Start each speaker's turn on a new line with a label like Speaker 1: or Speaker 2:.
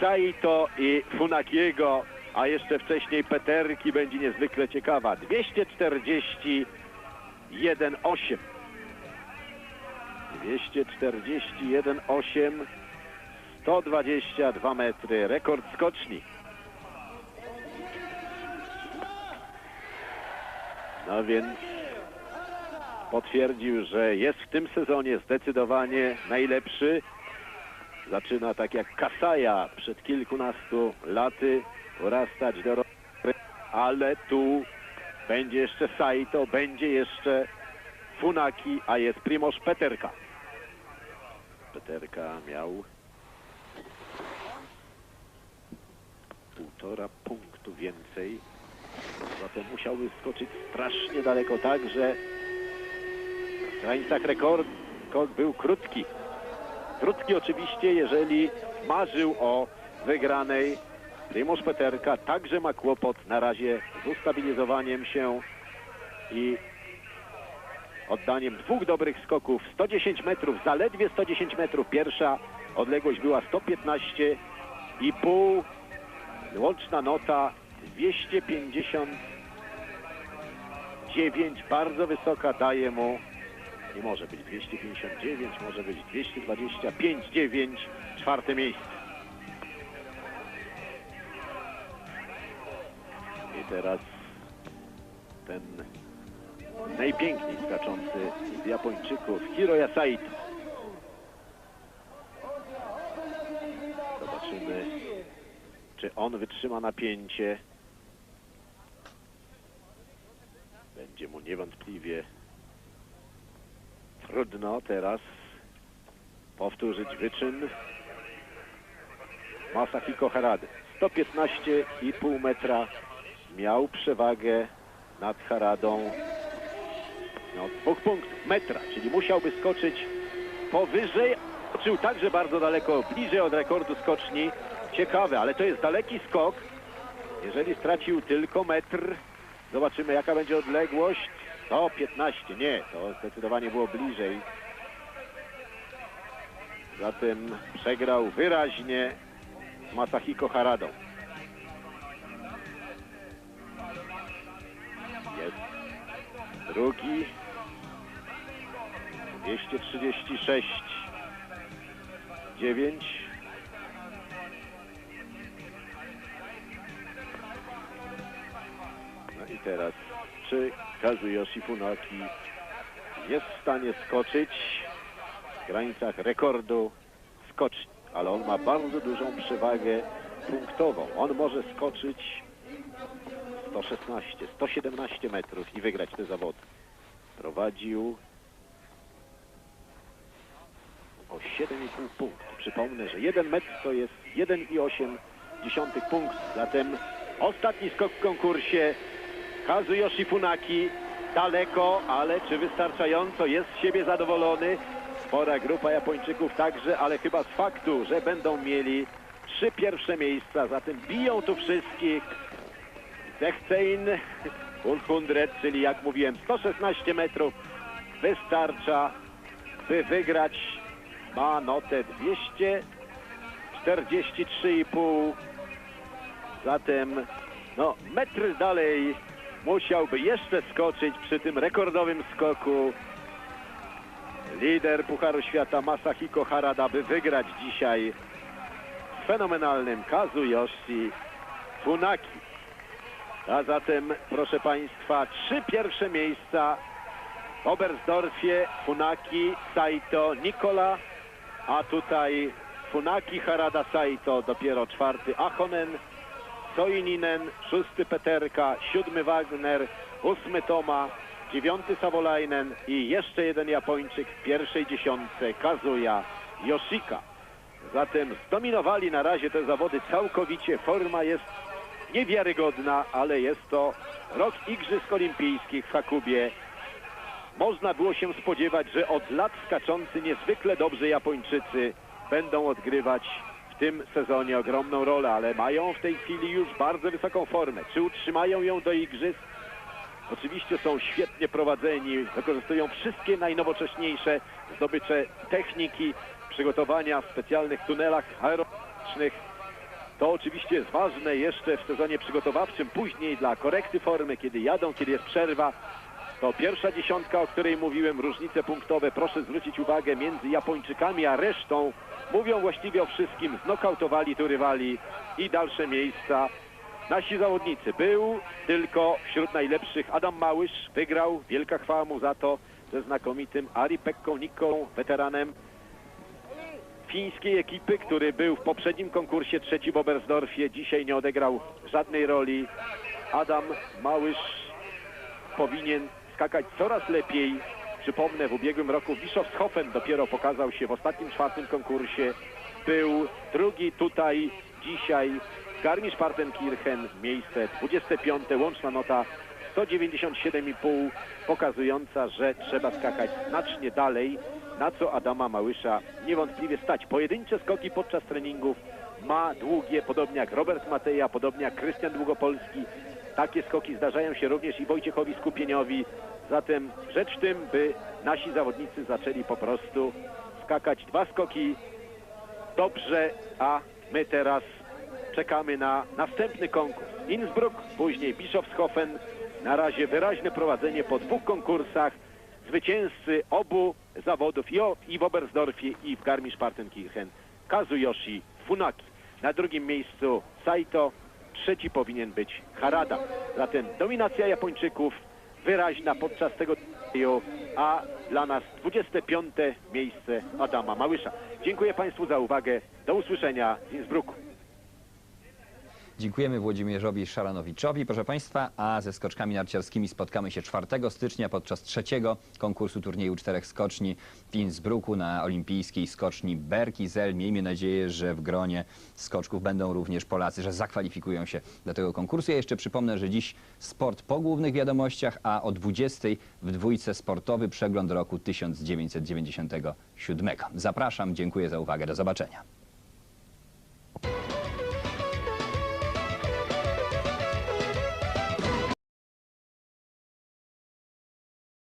Speaker 1: Saito i Funakiego, a jeszcze wcześniej Peterki będzie niezwykle ciekawa. 241,8. 241,8. 122 metry, rekord skoczni. No więc potwierdził, że jest w tym sezonie zdecydowanie najlepszy. Zaczyna tak jak Kasaja przed kilkunastu laty urastać do rowy, ale tu będzie jeszcze Saito, będzie jeszcze Funaki, a jest Primoz Peterka. Peterka miał półtora punktu więcej. Zatem musiałby skoczyć strasznie daleko tak, że w granicach rekord skok był krótki. Krótki oczywiście, jeżeli marzył o wygranej. Primoz Peterka także ma kłopot na razie z ustabilizowaniem się i oddaniem dwóch dobrych skoków. 110 metrów, zaledwie 110 metrów. Pierwsza odległość była 115 i pół. Łączna nota 259, bardzo wysoka, daje mu, nie może być 259, może być 225,9, czwarte miejsce. I teraz ten najpiękniej skaczący z Japończyków, Hiroya Saito. Zobaczymy, czy on wytrzyma napięcie. Będzie mu niewątpliwie trudno teraz powtórzyć wyczyn Masahiko Harady. 115,5 metra miał przewagę nad Haradą no, dwóch punktów, metra, czyli musiałby skoczyć powyżej, skoczył także bardzo daleko, bliżej od rekordu skoczni. Ciekawe, ale to jest daleki skok. Jeżeli stracił tylko metr, zobaczymy jaka będzie odległość. 115, nie, to zdecydowanie było bliżej. Zatem przegrał wyraźnie Masahiko Haradą. Jest drugi. 236 9 No i teraz czy Kazuyoshi Funaki jest w stanie skoczyć w granicach rekordu skoczni, ale on ma bardzo dużą przewagę punktową. On może skoczyć 116, 117 metrów i wygrać te zawody. Prowadził o 7,5 punktu. Przypomnę, że 1 metr to jest 1,8 punkt. Zatem ostatni skok w konkursie Kazuyoshi Funaki. Daleko, ale czy wystarczająco? Jest z siebie zadowolony. Spora grupa Japończyków także, ale chyba z faktu, że będą mieli trzy pierwsze miejsca. Zatem biją tu wszystkich. Zechcein 100, czyli jak mówiłem 116 metrów wystarcza, by wygrać. Ma notę 243,5. Zatem no metr dalej musiałby jeszcze skoczyć przy tym rekordowym skoku. Lider Pucharu Świata Masahiko Harada, by wygrać dzisiaj z fenomenalnym Kazuyoshi Funaki. A zatem, proszę Państwa, trzy pierwsze miejsca w Oberstdorfie, Funaki, Saito, Nikola, a tutaj Funaki, Harada, Saito, dopiero czwarty Ahonen, Soininen, szósty Peterka, siódmy Wagner, ósmy Toma, dziewiąty Savolainen i jeszcze jeden Japończyk w pierwszej dziesiątce, Kazuya Yoshika. Zatem zdominowali na razie te zawody całkowicie. Forma jest niewiarygodna, ale jest to rok Igrzysk Olimpijskich w Hakubie. Można było się spodziewać, że od lat skaczący niezwykle dobrze Japończycy będą odgrywać w tym sezonie ogromną rolę, ale mają w tej chwili już bardzo wysoką formę. Czy utrzymają ją do Igrzysk? Oczywiście są świetnie prowadzeni, wykorzystują wszystkie najnowocześniejsze zdobycze techniki, przygotowania w specjalnych tunelach aerobicznych. To oczywiście jest ważne jeszcze w sezonie przygotowawczym, później dla korekty formy, kiedy jadą, kiedy jest przerwa. To pierwsza dziesiątka, o której mówiłem, różnice punktowe, proszę zwrócić uwagę, między Japończykami a resztą mówią właściwie o wszystkim. Znokautowali tu rywali i dalsze miejsca. Nasi zawodnicy był tylko wśród najlepszych Adam Małysz, wygrał, wielka chwała mu za to, ze znakomitym Ari Pekką Niką, weteranem fińskiej ekipy, który był w poprzednim konkursie trzeci w Oberstdorfie, dzisiaj nie odegrał żadnej roli. Adam Małysz powinien skakać coraz lepiej. Przypomnę, w ubiegłym roku Bischofshofen dopiero pokazał się w ostatnim czwartym konkursie. Był drugi tutaj dzisiaj Garmisch-Partenkirchen, miejsce 25, łączna nota 197,5, pokazująca, że trzeba skakać znacznie dalej, na co Adama Małysza niewątpliwie stać. Pojedyncze skoki podczas treningów ma długie, podobnie jak Robert Mateja, podobnie jak Krystian Długopolski. Takie skoki zdarzają się również i Wojciechowi Skupieniowi. Zatem rzecz w tym, by nasi zawodnicy zaczęli po prostu skakać dwa skoki dobrze, a my teraz czekamy na następny konkurs. Innsbruck, później Bischofshofen. Na razie wyraźne prowadzenie po dwóch konkursach. Zwycięzcy obu zawodów i, w Oberstdorfie i w Garmisch-Partenkirchen Kazuyoshi Funaki. Na drugim miejscu Saito, trzeci powinien być Harada. Zatem dominacja Japończyków wyraźna podczas tego turnieju, a dla nas 25 miejsce Adama Małysza. Dziękuję Państwu za uwagę. Do usłyszenia z Innsbrucku.
Speaker 2: Dziękujemy Włodzimierzowi Szaranowiczowi, proszę Państwa, a ze skoczkami narciarskimi spotkamy się 4 stycznia podczas trzeciego konkursu turnieju czterech skoczni w Innsbrucku na olimpijskiej skoczni Berkizel. Miejmy nadzieję, że w gronie skoczków będą również Polacy, że zakwalifikują się do tego konkursu. Ja jeszcze przypomnę, że dziś sport po głównych wiadomościach, a o 20 w dwójce sportowy przegląd roku 1997. Zapraszam, dziękuję za uwagę, do zobaczenia.